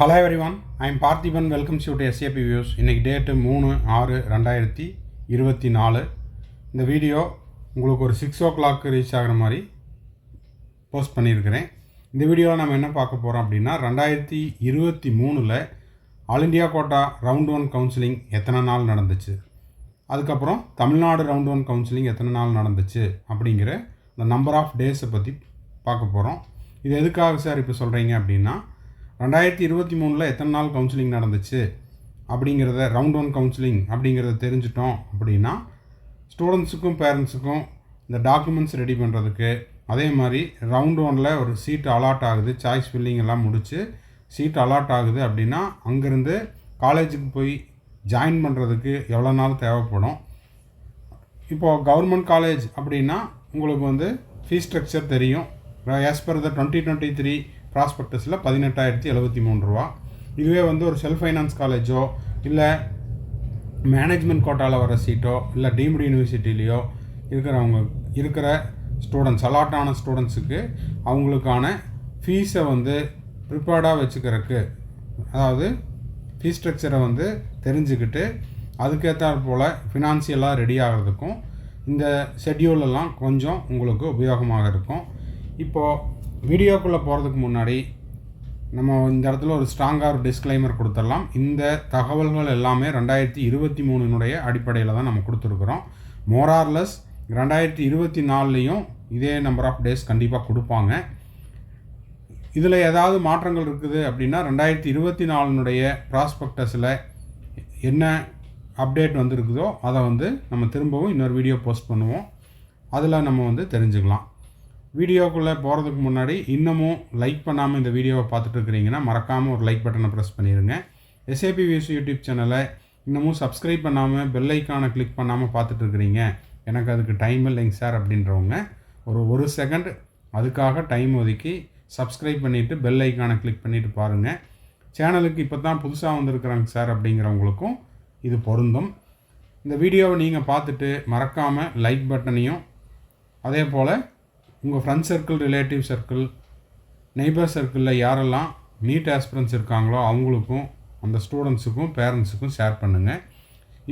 Hello everyone I'm Parthiban welcomes you to SAP views இன்றைக்கி date மூணு ஆறு ரெண்டாயிரத்தி இருபத்தி நாலு. இந்த வீடியோ உங்களுக்கு ஒரு சிக்ஸ் ஓ கிளாக் ரீச் ஆகிற மாதிரி போஸ்ட் பண்ணியிருக்கிறேன். இந்த வீடியோவில் நம்ம என்ன பார்க்க போகிறோம் அப்படின்னா ரெண்டாயிரத்தி இருபத்தி மூணில் all India quota round one counselling எத்தனை நாள் நடந்துச்சு? அதுக்கப்புறம் தமிழ்நாடு ரவுண்ட் ஒன் கவுன்சிலிங் எத்தனை நாள் நடந்துச்சு? அப்படிங்கிற இந்த நம்பர் ஆஃப் டேஸை பற்றி பார்க்க போகிறோம் இது எதுக்காக சார் இப்போ சொல்கிறீங்க அப்படின்னா ரெண்டாயிரத்தி இருபத்தி மூணில் எத்தனை நாள் கவுன்சிலிங் நடந்துச்சு? அப்படிங்கிறத ரவுண்ட் ஒன் கவுன்சிலிங் அப்படிங்கிறத தெரிஞ்சிட்டோம் அப்படின்னா ஸ்டூடெண்ட்ஸுக்கும் பேரண்ட்ஸுக்கும் இந்த டாக்குமெண்ட்ஸ் ரெடி பண்ணுறதுக்கு அதே மாதிரி ரவுண்ட் ஒனில் ஒரு சீட் அலாட் ஆகுது சாய்ஸ் ஃபில்லிங் எல்லாம் முடித்து சீட் அலாட் ஆகுது அப்படின்னா அங்கேருந்து காலேஜுக்கு போய் ஜாயின் பண்ணுறதுக்கு எவ்வளோ நாள் தேவைப்படும்? இப்போது கவர்மெண்ட் காலேஜ் அப்படின்னா உங்களுக்கு வந்து ஃபீஸ் ஸ்ட்ரக்சர் தெரியும். As per the twenty twenty three ப்ராஸ்பெக்டஸில் பதினெட்டாயிரத்தி எழுபத்தி மூணு ரூபா. இதுவே வந்து ஒரு செல்ஃப் ஃபைனான்ஸ் காலேஜோ இல்லை மேனேஜ்மெண்ட் கோட்டாவில் வர சீட்டோ இல்லை டீம்டு யூனிவர்சிட்டிலேயோ இருக்கிறவங்க இருக்கிற ஸ்டூடெண்ட்ஸ் அலாட் ஆன ஸ்டூடெண்ட்ஸுக்கு அவங்களுக்கான ஃபீஸை வந்து ப்ரிப்பேர்டாக வச்சுக்கிறதுக்கு அதாவது ஃபீஸ் ஸ்ட்ரக்சரை வந்து தெரிஞ்சுக்கிட்டு அதுக்கேற்றாற் போல் ஃபினான்சியலாக ரெடி ஆகிறதுக்கும் இந்த ஷெட்யூலெல்லாம் கொஞ்சம் உங்களுக்கு உபயோகமாக இருக்கும். இப்போது வீடியோக்குள்ளே போகிறதுக்கு முன்னாடி நம்ம இந்த இடத்துல ஒரு ஸ்ட்ராங்காக ஒரு டிஸ்க்ளைமர் கொடுத்துடலாம். இந்த தகவல்கள் எல்லாமே ரெண்டாயிரத்தி இருபத்தி மூணுனுடைய அடிப்படையில் தான் நம்ம கொடுத்துருக்குறோம். மோரார்லெஸ் ரெண்டாயிரத்தி இருபத்தி நாலுலேயும் இதே நம்பர் ஆஃப் டேஸ் கண்டிப்பாக கொடுப்பாங்க. இதில் ஏதாவது மாற்றங்கள் இருக்குது அப்படின்னா ரெண்டாயிரத்தி இருபத்தி நாலுனுடைய ப்ராஸ்பெக்டஸில் என்ன அப்டேட் வந்திருக்குதோ அதை வந்து நம்ம திரும்பவும் இன்னொரு வீடியோ போஸ்ட் பண்ணுவோம். அதில் நம்ம வந்து தெரிஞ்சுக்கலாம். வீடியோக்குள்ளே போகிறதுக்கு முன்னாடி இன்னமும் லைக் பண்ணாமல் இந்த வீடியோவை பார்த்துட்டு இருக்கிறீங்கன்னா மறக்காமல் ஒரு லைக் பட்டனை ப்ரெஸ் பண்ணிடுங்க எஸ்ஏபி வியூஸ் யூடியூப் சேனலை இன்னமும் சப்ஸ்கிரைப் பண்ணாமல் பெல் ஐக்கானை கிளிக் பண்ணாமல் பார்த்துட்டு இருக்கிறீங்க எனக்கு அதுக்கு டைம் இல்லைங்க சார் அப்படின்றவங்க. ஒரு ஒரு செகண்ட் அதுக்காக டைம் ஒதுக்கி சப்ஸ்கிரைப் பண்ணிவிட்டு பெல் ஐக்கானை கிளிக் பண்ணிவிட்டு பாருங்கள் சேனலுக்கு இப்போ தான் புதுசாக வந்திருக்கிறாங்க சார் அப்படிங்கிறவங்களுக்கும் இது பொருந்தும். இந்த வீடியோவை நீங்கள் பார்த்துட்டு மறக்காமல் லைக் பட்டனையும் அதே போல் உங்கள் friend circle relative circle neighbour சர்க்கிளில் யாரெல்லாம் நீட் ஆஸ்பிரன்ஸ் இருக்காங்களோ அவங்களுக்கும் அந்த ஸ்டூடெண்ட்ஸுக்கும் பேரண்ட்ஸுக்கும் ஷேர் பண்ணுங்கள்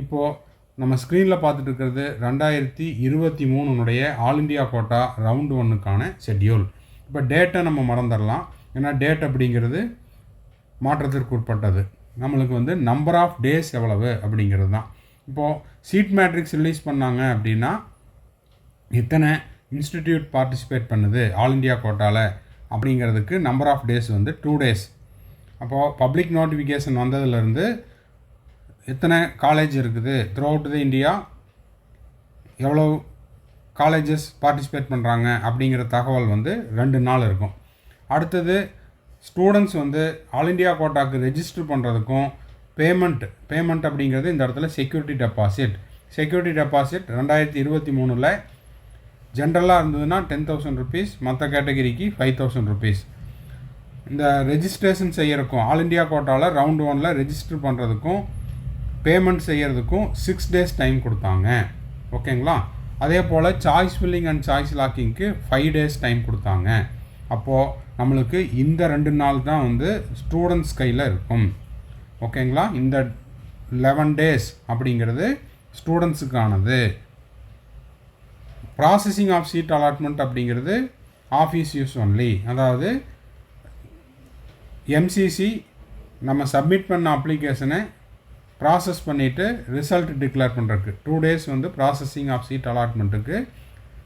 இப்போது நம்ம ஸ்க்ரீனில் பார்த்துட்டு இருக்கிறது ரெண்டாயிரத்தி இருபத்தி மூணுனுடைய ஆல் இண்டியா கோட்டா ரவுண்டு ஒன்றுக்கான ஷெட்யூல் இப்போ டேட்டை நம்ம மறந்துடலாம். ஏன்னா டேட் அப்படிங்கிறது மாற்றத்திற்கு உட்பட்டது. நம்மளுக்கு வந்து நம்பர் ஆஃப் டேஸ் எவ்வளவு அப்படிங்கிறது தான். இப்போது சீட் மேட்ரிக்ஸ் ரிலீஸ் பண்ணாங்க அப்படின்னா இத்தனை இன்ஸ்டிடியூட் பார்ட்டிசிபேட் பண்ணுது ஆல் இண்டியா கோட்டாவில் அப்படிங்கிறதுக்கு நம்பர் ஆஃப் டேஸ் வந்து டூ டேஸ் அப்போது பப்ளிக் நோட்டிஃபிகேஷன் வந்ததுலேருந்து எத்தனை காலேஜ் இருக்குது? த்ரூ அவுட் த இந்தியா எவ்வளோ காலேஜஸ் பார்ட்டிசிபேட் பண்ணுறாங்க அப்படிங்கிற தகவல் வந்து ரெண்டு நாள் இருக்கும். அடுத்தது ஸ்டூடெண்ட்ஸ் வந்து ஆல் இண்டியா கோட்டாக்கு ரெஜிஸ்டர் பண்ணுறதுக்கும் பேமெண்ட் பேமெண்ட் அப்படிங்கிறது இந்த இடத்துல செக்யூரிட்டி டெபாசிட் செக்யூரிட்டி டெபாசிட் ரெண்டாயிரத்தி இருபத்தி மூணில் ஜென்ரலாக இருந்ததுன்னா டென் தௌசண்ட் ருபீஸ் மற்ற கேட்டகிரிக்கு ஃபைவ் தௌசண்ட் ருபீஸ். இந்த ரெஜிஸ்ட்ரேஷன் செய்யறதுக்கும் ஆல் இண்டியா கோட்டாவில் ரவுண்ட் ஒனில் ரெஜிஸ்டர் பண்ணுறதுக்கும் பேமெண்ட் செய்கிறதுக்கும் சிக்ஸ் டேஸ் டைம் கொடுத்தாங்க. ஓகேங்களா? அதே போல் சாய்ஸ் ஃபில்லிங் அண்ட் சாய்ஸ் லாக்கிங்க்கு ஃபைவ் டேஸ் டைம் கொடுத்தாங்க. அப்போது நம்மளுக்கு இந்த ரெண்டு நாள் தான் வந்து ஸ்டூடெண்ட்ஸ் கையில் இருக்கும். ஓகேங்களா? இந்த லெவன் டேஸ் அப்படிங்கிறது ஸ்டூடெண்ட்ஸுக்கானது ப்ராசஸிங் ஆஃப் சீட் அலாட்மெண்ட் அப்படிங்கிறது ஆஃபீஸ் யூஸ் ஒன்லி அதாவது எம்சிசி நம்ம சப்மிட் பண்ண அப்ளிகேஷனை ப்ராசஸ் பண்ணிவிட்டு ரிசல்ட் டிக்ளேர் பண்ணுறக்கு டூ டேஸ் வந்து ப்ராசஸிங் ஆஃப் சீட் அலாட்மெண்ட்டுக்கு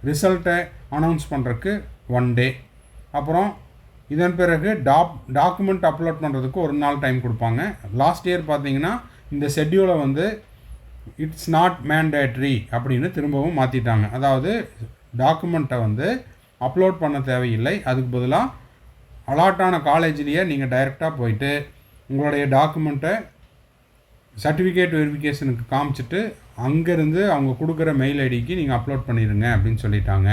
ரிசல்ட்டை அனௌன்ஸ் பண்ணுறக்கு ஒன் டே அப்புறம் இதன் பிறகு டாப் டாக்குமெண்ட் அப்லோட் பண்ணுறதுக்கு ஒரு நாள் டைம் கொடுப்பாங்க. லாஸ்ட் இயர் பார்த்தீங்கன்னா இந்த ஷெட்யூலை வந்து இட்ஸ் நாட் மேண்டேட்ரி அப்படின்னு திரும்பவும் மாற்றிட்டாங்க அதாவது டாக்குமெண்ட்டை வந்து அப்லோட் பண்ண தேவையில்லை. அதுக்கு பதிலாக அலாட்டான காலேஜ்லேயே நீங்கள் டைரெக்டாக போயிட்டு உங்களுடைய டாக்குமெண்ட்டை சர்டிஃபிகேட் வெரிஃபிகேஷனுக்கு காமிச்சிட்டு அங்கேருந்து அவங்க கொடுக்குற மெயில் ஐடிக்கு நீங்கள் அப்லோட் பண்ணிடுங்க அப்படின்னு சொல்லிட்டாங்க.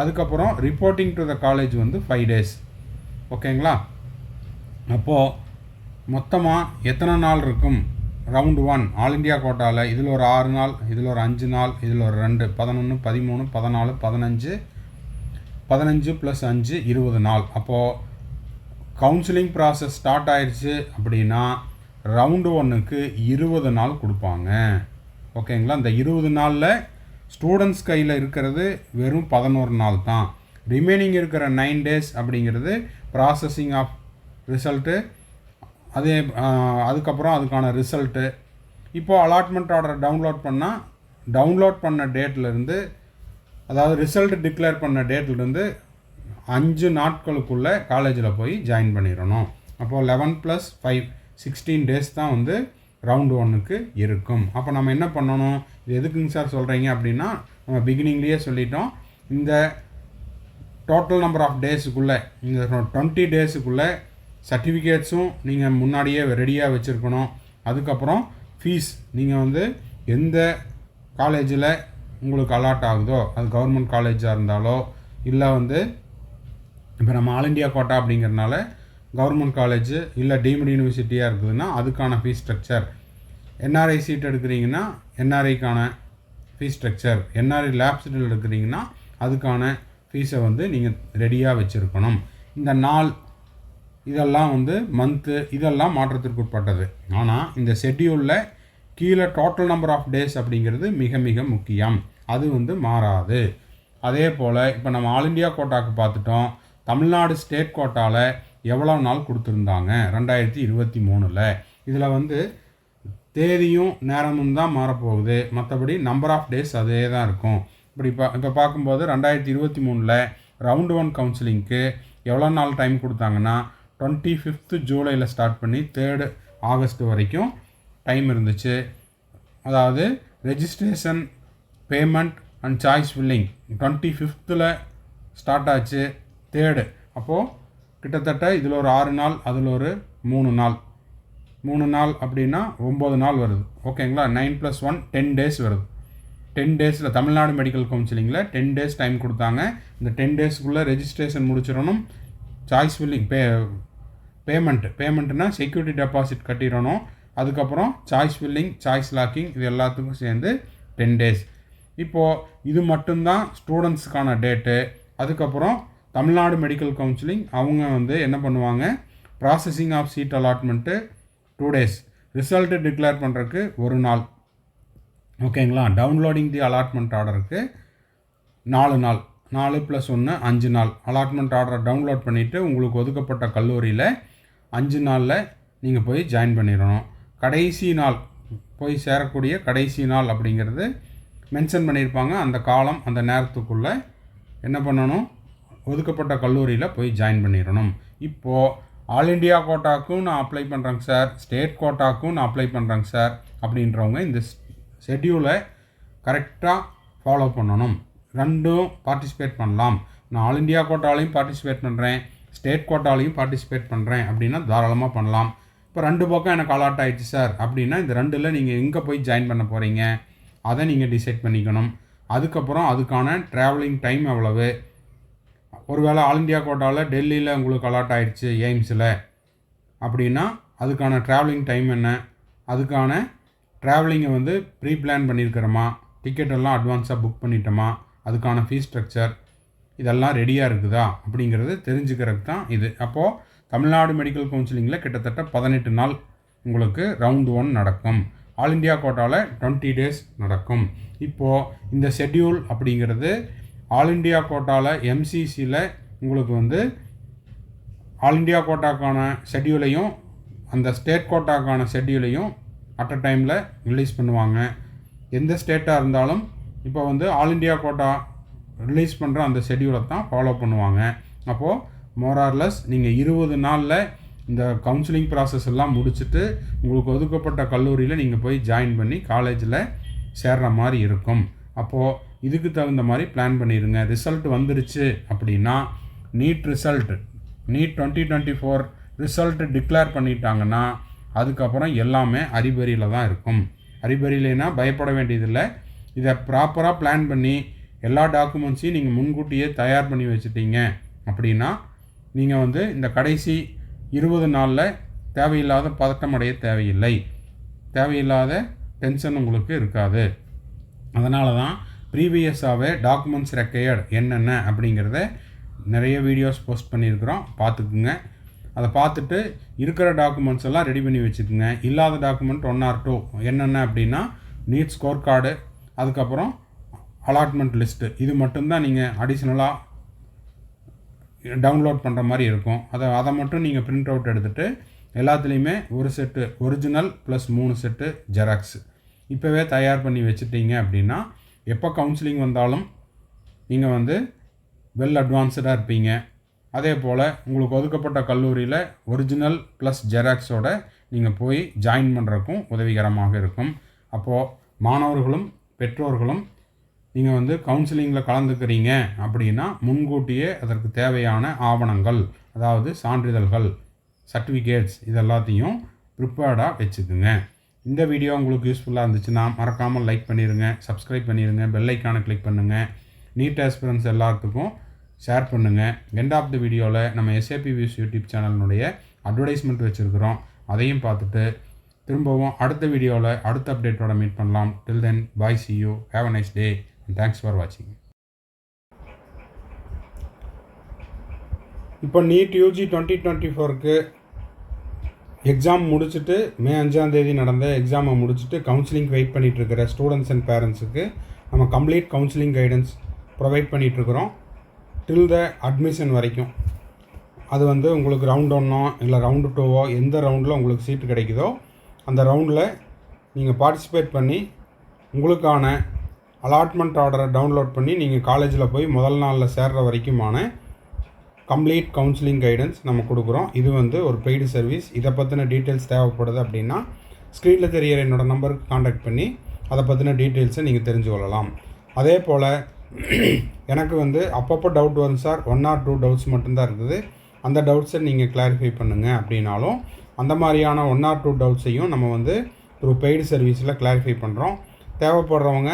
அதுக்கப்புறம் ரிப்போர்ட்டிங் டு த காலேஜ் வந்து ஃபைவ் டேஸ் ஓகேங்களா அப்போது மொத்தமாக எத்தனை நாள் இருக்கும்? ரவுண்டு ஒன் ஆல் இண்டியா கோட்டாவில் இதில் ஒரு ஆறு நாள் இதில் ஒரு அஞ்சு நாள் இதில் ஒரு ரெண்டு பதினொன்று பதிமூணு பதினாலு பதினஞ்சு பதினஞ்சு ப்ளஸ் அஞ்சு இருபது நாள். அப்போது கவுன்சிலிங் ப்ராசஸ் ஸ்டார்ட் ஆயிடுச்சு அப்படின்னா ரவுண்டு ஒன்றுக்கு இருபது நாள் கொடுப்பாங்க. ஓகேங்களா இந்த இருபது நாளில் ஸ்டூடெண்ட்ஸ் கையில் இருக்கிறது வெறும் பதினோரு நாள் தான். ரிமைனிங் இருக்கிற நைன் டேஸ் அப்படிங்கிறது ப்ராசஸிங் ஆஃப் ரிசல்ட்டு அதே அதுக்கப்புறம் அதுக்கான ரிசல்ட்டு. இப்போது அலாட்மெண்ட் ஆர்டர் டவுன்லோட் பண்ணால் டவுன்லோட் பண்ண டேட்லேருந்து அதாவது ரிசல்ட் டிக்ளேர் பண்ண டேட்லேருந்து அஞ்சு நாட்களுக்குள்ளே காலேஜில் போய் ஜாயின் பண்ணிடணும். அப்போது eleven plus five sixteen days தான் வந்து ரவுண்டு ஒன்றுக்கு இருக்கும். அப்போ நம்ம என்ன பண்ணணும்? இது எதுக்குங்க சார் சொல்கிறீங்க அப்படின்னா நம்ம பிகினிங்லேயே சொல்லிட்டோம். இந்த டோட்டல் நம்பர் ஆஃப் டேஸுக்குள்ளே இந்த டுவெண்ட்டி டேஸுக்குள்ளே சர்டிஃபிகேட்ஸும் நீங்கள் முன்னாடியே ரெடியாக வச்சுருக்கணும். அதுக்கப்புறம் ஃபீஸ் நீங்கள் வந்து எந்த காலேஜில் உங்களுக்கு அலாட் ஆகுதோ அது கவர்மெண்ட் காலேஜாக இருந்தாலோ இல்லை வந்து இப்போ நம்ம ஆல் இண்டியா கோட்டா அப்படிங்கிறனால கவர்மெண்ட் காலேஜ் இல்லை டீம்டு யூனிவர்சிட்டியாக இருக்குதுன்னா அதுக்கான ஃபீஸ் ஸ்ட்ரக்சர் என்ஆர்ஐ சீட் எடுக்கிறீங்கன்னா என்ஆர்ஐக்கான fee structure NRI lap seat எடுக்கிறீங்கன்னா அதுக்கான ஃபீஸை வந்து நீங்கள் ரெடியாக வச்சுருக்கணும். இந்த நாள் இதெல்லாம் வந்து மந்த்து இதெல்லாம் மாற்றத்திற்கு உட்பட்டது ஆனால் இந்த ஷெட்யூலில் கீழே டோட்டல் நம்பர் ஆஃப் டேஸ் அப்படிங்கிறது மிக மிக முக்கியம். அது வந்து மாறாது. அதே போல் இப்போ நம்ம ஆல் இண்டியா கோட்டாக்கு பார்த்துட்டோம். தமிழ்நாடு ஸ்டேட் கோட்டாவில் எவ்வளோ நாள் கொடுத்துருந்தாங்க? ரெண்டாயிரத்தி இருபத்தி மூணில். இதில் வந்து தேதியும் நேரமும் தான் மாறப்போகுது. மற்றபடி நம்பர் ஆஃப் டேஸ் அதே தான் இருக்கும். இப்படி இப்போ இப்போ பார்க்கும்போது ரெண்டாயிரத்தி இருபத்தி மூணில் ரவுண்டு ஒன் கவுன்சிலிங்க்கு எவ்வளோ நாள் டைம் கொடுத்தாங்கன்னா டுவெண்ட்டி ஃபிஃப்த்து ஜூலையில் ஸ்டார்ட் பண்ணி தேர்டு ஆகஸ்ட் வரைக்கும் டைம் இருந்துச்சு. அதாவது registration payment and choice filling twenty ஃபிஃப்த்தில் start ஆச்சு. தேர்டு அப்போது கிட்டத்தட்ட இதில் ஒரு ஆறு நாள் அதில் ஒரு மூணு நாள். மூணு நாள் அப்படின்னா ஒம்பது நாள் வருது. ஓகேங்களா nine plus one ten days வருது. டென் டேஸில் தமிழ்நாடு மெடிக்கல் கவுன்சிலிங்கில் டென் டேஸ் டைம் கொடுத்தாங்க. இந்த டென் டேஸ்க்குள்ளே ரெஜிஸ்ட்ரேஷன் முடிச்சிடணும். சாய்ஸ் வில்லிங் பே பேமெண்ட்டு பேமெண்ட்டுனா செக்யூரிட்டி டெபாசிட் கட்டிடணும். அதுக்கப்புறம் சாய்ஸ் வில்லிங் சாய்ஸ் லாக்கிங் இது எல்லாத்துக்கும் சேர்ந்து டென் டேஸ் இப்போது இது மட்டும்தான் ஸ்டூடெண்ட்ஸுக்கான டேட்டு அதுக்கப்புறம் தமிழ்நாடு மெடிக்கல் கவுன்சிலிங் அவங்க வந்து என்ன பண்ணுவாங்க? Processing of seat allotment two days result declare பண்ணுறதுக்கு ஒரு நாள். ஓகேங்களா டவுன்லோடிங் தி அலாட்மெண்ட் ஆர்டருக்கு நாலு நாள். நாலு ப்ளஸ் ஒன்று அஞ்சு நாள். அலாட்மெண்ட் ஆர்டரை டவுன்லோட் பண்ணிவிட்டு உங்களுக்கு ஒதுக்கப்பட்ட கல்லூரியில் அஞ்சு நாளில் நீங்கள் போய் ஜாயின் பண்ணிடணும். கடைசி நாள் போய் சேரக்கூடிய கடைசி நாள் அப்படிங்கிறது மென்ஷன் பண்ணியிருப்பாங்க அந்த காலம் அந்த நேரத்துக்குள்ளே என்ன பண்ணணும்? ஒதுக்கப்பட்ட கல்லூரியில் போய் ஜாயின் பண்ணிடணும். இப்போது ஆல் இண்டியா கோட்டாக்கும் நான் அப்ளை பண்ணுறேங்க சார் ஸ்டேட் கோட்டாக்கும் நான் அப்ளை பண்ணுறேங்க சார் அப்படின்றவங்க இந்த ஷெட்யூலை கரெக்டாக ஃபாலோ பண்ணணும். ரெண்டும் பார்ட்டிசிபேட் பண்ணலாம். நான் ஆல் இண்டியா கோட்டாலையும் பார்ட்டிசிபேட் பண்ணுறேன் ஸ்டேட் கோட்டாலையும் பார்ட்டிசிபேட் பண்ணுறேன் அப்படின்னா தாராளமாக பண்ணலாம். இப்போ ரெண்டு பக்கம் எனக்கு அலாட் ஆயிடுச்சு சார் அப்படின்னா இந்த ரெண்டில் நீங்கள் எங்கே போய் ஜாயின் பண்ண போகிறீங்க அதை நீங்கள் டிசைட் பண்ணிக்கணும். அதுக்கப்புறம் அதுக்கான ட்ராவலிங் டைம் எவ்வளவு? ஒருவேளை ஆல் இண்டியா கோட்டாவில் டெல்லியில் உங்களுக்கு அலாட் ஆயிடுச்சு எய்ம்ஸில். அப்படின்னா அதுக்கான ட்ராவலிங் டைம் என்ன? அதுக்கான ட்ராவலிங்கை வந்து ப்ரீ பிளான் பண்ணியிருக்கிறோமா டிக்கெட்டெல்லாம் அட்வான்ஸாக புக் பண்ணிட்டோமா? அதுக்கான ஃபீஸ் ஸ்ட்ரக்சர் இதெல்லாம் ரெடியாக இருக்குதா அப்படிங்கிறது தெரிஞ்சுக்கிறதுக்கு தான் இது. அப்போது தமிழ்நாடு மெடிக்கல் கவுன்சிலிங்கில் கிட்டத்தட்ட பதினெட்டு நாள் உங்களுக்கு ரவுண்ட் ஒன் நடக்கும். ஆல் இண்டியா கோட்டாவில் டுவெண்ட்டி டேஸ் நடக்கும். இப்போது இந்த ஷெட்யூல் அப்படிங்கிறது ஆல் இண்டியா கோட்டாவில் எம்சிசியில் உங்களுக்கு வந்து ஆல் இண்டியா கோட்டாக்கான ஷெட்யூலையும் அந்த ஸ்டேட் கோட்டாக்கான ஷெட்யூலையும் அட் அ டைமில் ரிலீஸ் பண்ணுவாங்க. எந்த ஸ்டேட்டாக இருந்தாலும் இப்போ வந்து ஆல் இண்டியா கோட்டா ரிலீஸ் பண்ணுற அந்த ஷெட்யூலை தான் ஃபாலோ பண்ணுவாங்க. அப்போது மோரார்லெஸ் நீங்கள் இருபது நாளில் இந்த கவுன்சிலிங் ப்ராசஸ் எல்லாம் முடிச்சுட்டு உங்களுக்கு ஒதுக்கப்பட்ட கல்லூரியில் நீங்கள் போய் ஜாயின் பண்ணி காலேஜில் சேர்ற மாதிரி இருக்கும். அப்போது இதுக்கு தகுந்த மாதிரி பிளான் பண்ணிடுங்க ரிசல்ட் வந்துடுச்சு அப்படின்னா NEET result NEET twenty twenty four result declare பண்ணிட்டாங்கன்னா அதுக்கப்புறம் எல்லாமே அறிபறியில் தான் இருக்கும். அறிபறியிலைனா பயப்பட வேண்டியதில்லை. இதை ப்ராப்பராக பிளான் பண்ணி எல்லா டாக்குமெண்ட்ஸையும் நீங்கள் முன்கூட்டியே தயார் பண்ணி வச்சுட்டீங்க அப்படின்னா நீங்கள் வந்து இந்த கடைசி இருபது நாளில் தேவையில்லாத பதட்டம் அடைய தேவையில்லை. தேவையில்லாத டென்ஷன் உங்களுக்கு இருக்காது. அதனால தான் ப்ரீவியஸாகவே டாக்குமெண்ட்ஸ் ரெக்கையர்ட் என்னென்ன அப்படிங்கிறத நிறைய வீடியோஸ் போஸ்ட் பண்ணியிருக்கிறோம். பார்த்துக்குங்க. அதை பார்த்துட்டு இருக்கிற டாக்குமெண்ட்ஸ் எல்லாம் ரெடி பண்ணி வச்சுக்கோங்க. இல்லாத டாக்குமெண்ட் ஒன் ஆர் டூ என்னென்ன அப்படின்னா நீட் ஸ்கோர் கார்டு அதுக்கப்புறம் அலாட்மெண்ட் லிஸ்ட்டு இது மட்டும்தான் நீங்கள் அடிஷ்னலாக டவுன்லோட் பண்ணுற மாதிரி இருக்கும். அதை அதை மட்டும் நீங்கள் பிரிண்ட் அவுட் எடுத்துகிட்டு எல்லாத்துலேயுமே ஒரு செட்டு ஒரிஜினல் ப்ளஸ் மூணு செட்டு ஜெராக்ஸ் இப்போவே தயார் பண்ணி வச்சுட்டீங்க அப்படின்னா எப்போ கவுன்சிலிங் வந்தாலும் நீங்கள் வந்து வெல் அட்வான்ஸ்டாக இருப்பீங்க. அதே போல் உங்களுக்கு ஒதுக்கப்பட்ட கல்லூரியில் ஒரிஜினல் ப்ளஸ் ஜெராக்ஸோட நீங்கள் போய் ஜாயின் பண்ணுறக்கும் உதவிகரமாக இருக்கும். அப்போது மாணவர்களும் பெற்றோர்களும் நீங்கள் வந்து கவுன்சிலிங்கில் கலந்துக்கிறீங்க அப்படின்னா முன்கூட்டியே அதற்கு தேவையான ஆவணங்கள் அதாவது சான்றிதழ்கள் சர்டிஃபிகேட்ஸ் இது எல்லாத்தையும் ப்ரிப்பேர்டாக வச்சுக்குங்க. இந்த வீடியோ உங்களுக்கு யூஸ்ஃபுல்லாக இருந்துச்சுன்னா மறக்காமல் லைக் பண்ணிடுங்க சப்ஸ்கிரைப் பண்ணிடுங்க பெல் ஐக்கானை கிளிக் பண்ணுங்கள் நீட் ஆஸ்பிரன்ஸ் எல்லாத்துக்கும் ஷேர் பண்ணுங்கள் எண்ட் ஆஃப் த வீடியோவில் நம்ம எஸ்ஏபி வியூஸ் யூடியூப் சேனலினுடைய அட்வர்டைஸ்மெண்ட் வச்சுருக்கிறோம். அதையும் பார்த்துட்டு திரும்பவும் அடுத்த வீடியோவில் அடுத்த அப்டேட்டோட மீட் பண்ணலாம். Till then bye see you have a nice day thanks for வாட்சிங் இப்போ நீட் யூஜி டுவெண்ட்டி டுவெண்ட்டி ஃபோருக்கு எக்ஸாம் முடிச்சுட்டு மே அஞ்சாந்தேதி நடந்த எக்ஸாமை முடிச்சுட்டு கவுன்சிலிங் வெயிட் பண்ணிகிட்டு இருக்கிற ஸ்டூடெண்ட்ஸ் அண்ட் பேரண்ட்ஸுக்கு நம்ம கம்ப்ளீட் கவுன்சிலிங் கைடன்ஸ் ப்ரொவைட் பண்ணிகிட்ருக்குறோம் டில் த அட்மிஷன் வரைக்கும். அது வந்து உங்களுக்கு ரவுண்ட் ஒன்னோ இல்லை ரவுண்டு டூவோ எந்த ரவுண்டில் உங்களுக்கு சீட்டு கிடைக்குதோ அந்த ரவுண்டில் நீங்கள் பார்ட்டிசிபேட் பண்ணி உங்களுக்கான அலாட்மெண்ட் ஆர்டரை டவுன்லோட் பண்ணி நீங்கள் காலேஜில் போய் முதல் நாளில் சேர்ற வரைக்குமான கம்ப்ளீட் கவுன்சிலிங் கைடன்ஸ் நம்ம கொடுக்குறோம். இது வந்து ஒரு பெய்டு சர்வீஸ் இதை பற்றின டீட்டெயில்ஸ் தேவைப்படுது அப்படின்னா ஸ்க்ரீனில் தெரியிற என்னோடய நம்பருக்கு காண்டாக்ட் பண்ணி அதை பற்றின டீட்டெயில்ஸை நீங்கள் தெரிஞ்சு கொள்ளலாம். அதே போல் எனக்கு வந்து அப்பப்போ டவுட் வரும் sir. One or two doubts மட்டும்தான் இருக்குது. அந்த டவுட்ஸை நீங்கள் கிளாரிஃபை பண்ணுங்கள் அப்படின்னாலும் அந்த மாதிரியான ஒன் ஆர் டூ டவுட்ஸையும் நம்ம வந்து த்ரூ பெய்டு சர்வீஸில் கிளாரிஃபை பண்ணுறோம் தேவைப்படுறவங்க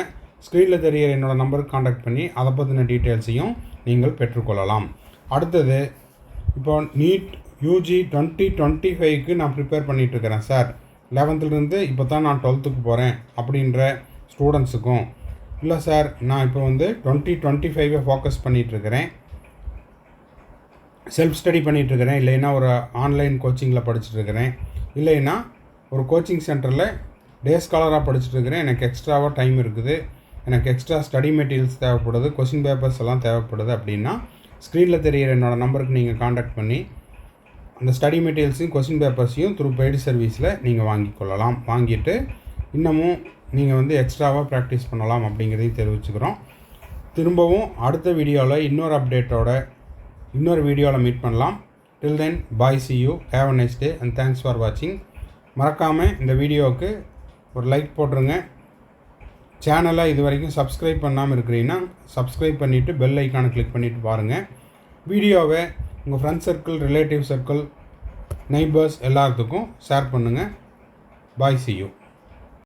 ஸ்க்ரீனில் தெரியிற என்னோடய நம்பருக்கு காண்டாக்ட் பண்ணி அதை பற்றின டீட்டெயில்ஸையும் நீங்கள் பெற்றுக்கொள்ளலாம். அடுத்தது இப்போ நீட் யூஜி டுவெண்ட்டி டுவெண்ட்டி ஃபைவ்க்கு நான் ப்ரிப்பேர் பண்ணிகிட்ருக்கிறேன் சார் லெவன்த்துலேருந்து இப்போ தான் நான் டுவெல்த்துக்கு போகிறேன் அப்படின்ற ஸ்டூடெண்ட்ஸுக்கும் இல்லை சார் நான் இப்போ வந்து டுவெண்ட்டி டுவெண்ட்டி ஃபைவை ஃபோக்கஸ் பண்ணிகிட்ருக்கிறேன் செல்ஃப் ஸ்டடி பண்ணிகிட்ருக்கிறேன் இல்லைன்னா ஒரு ஆன்லைன் கோச்சிங்கில் படிச்சுட்ருக்கிறேன் இல்லைன்னா ஒரு கோச்சிங் சென்டரில் டே ஸ்காலராக படிச்சுட்ருக்கிறேன் எனக்கு எக்ஸ்ட்ராவாக டைம் இருக்குது. எனக்கு எக்ஸ்ட்ரா ஸ்டடி மெட்டீரியல்ஸ் தேவைப்படுது. கொஷின் பேப்பர்ஸ் எல்லாம் தேவைப்படுது அப்படின்னா ஸ்க்ரீனில் தெரிகிற என்னோடய நம்பருக்கு நீங்கள் காண்டாக்ட் பண்ணி அந்த ஸ்டடி மெட்டீரியல்ஸையும் கொஷின் பேப்பர்ஸையும் த்ரூ பெய்டு சர்வீஸில் நீங்கள் வாங்கி கொள்ளலாம். வாங்கிட்டு இன்னமும் நீங்கள் வந்து எக்ஸ்ட்ராவாக ப்ராக்டிஸ் பண்ணலாம் அப்படிங்கிறதையும் தெரிவிச்சுக்கிறோம். திரும்பவும் அடுத்த வீடியோவில் இன்னொரு அப்டேட்டோட இன்னொரு வீடியோவில் மீட் பண்ணலாம். Till then bye see you have a next day and thanks for வாட்சிங் மறக்காமல் இந்த வீடியோவுக்கு ஒரு லைக் போட்டுருங்க. சேனலை இது வரைக்கும் சப்ஸ்கிரைப் பண்ணாமல் இருக்கிறீங்கன்னா சப்ஸ்கிரைப் பண்ணிவிட்டு பெல் ஐக்கானை கிளிக் பண்ணிவிட்டு பாருங்கள் வீடியோவை உங்கள் friends circle relative circle neighbours எல்லாத்துக்கும் ஷேர் பண்ணுங்கள் பாய் சி யூ